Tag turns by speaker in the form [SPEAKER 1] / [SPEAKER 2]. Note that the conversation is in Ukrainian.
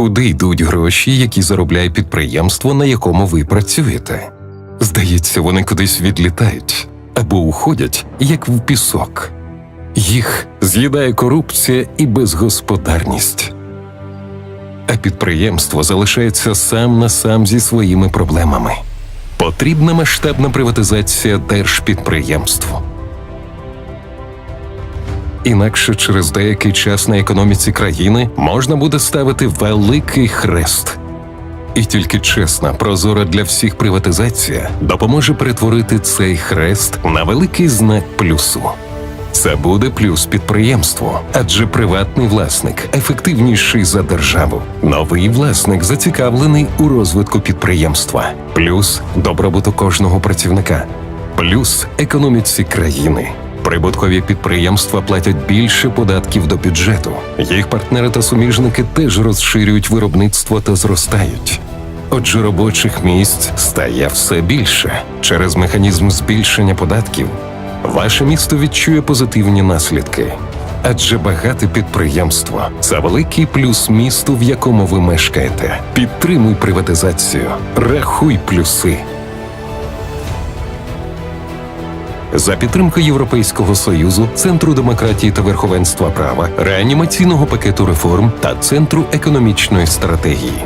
[SPEAKER 1] Куди йдуть гроші, які заробляє підприємство, на якому ви працюєте? Здається, вони кудись відлітають або уходять, як в пісок. Їх з'їдає корупція і безгосподарність. А підприємство залишається сам на сам зі своїми проблемами. Потрібна масштабна приватизація держпідприємств. Інакше через деякий час на економіці країни можна буде ставити великий хрест. І тільки чесна, прозора для всіх приватизація допоможе перетворити цей хрест на великий знак плюсу. Це буде плюс підприємству, адже приватний власник ефективніший за державу. Новий власник зацікавлений у розвитку підприємства, плюс добробуту кожного працівника, плюс економіці країни. Прибуткові підприємства платять більше податків до бюджету. Їх партнери та суміжники теж розширюють виробництво та зростають. Отже, робочих місць стає все більше через механізм збільшення податків. Ваше місто відчує позитивні наслідки. Адже багате підприємство це великий плюс місту, в якому ви мешкаєте. Підтримуй приватизацію, рахуй плюси. За підтримки Європейського союзу, Центру демократії та верховенства права, реанімаційного пакету реформ та Центру економічної стратегії.